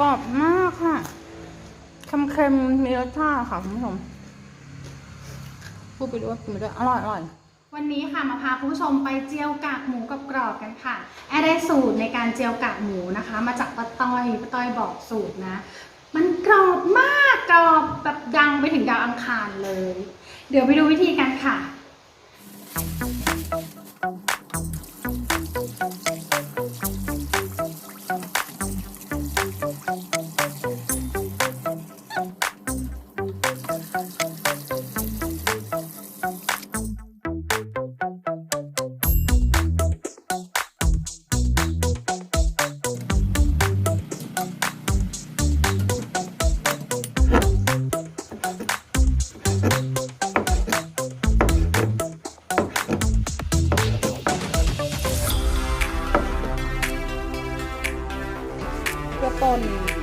กรอบมากค่ะเค็มๆมีรสชาติค่ะคุณผู้ชมพูดไปด้วยกินไปด้วยอร่อยอร่อยวันนี้ค่ะมาพาคุณผู้ชมไปเจียวกากหมูกับกรอบกันค่ะแอร์ได้สูตรในการเจียวกากหมูนะคะ มาจากป้าต้อยป้าต้อยบอกสูตรนะ มันกรอบมากกรอบแบบดังไปถึงดาวอังคารเลย เดี๋ยวไปดูวิธีกันค่ะ ป่น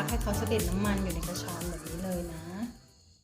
พัให้เขาเสด็จน้ำมันอยู่ในกระชอนแบบนี้เลยนะ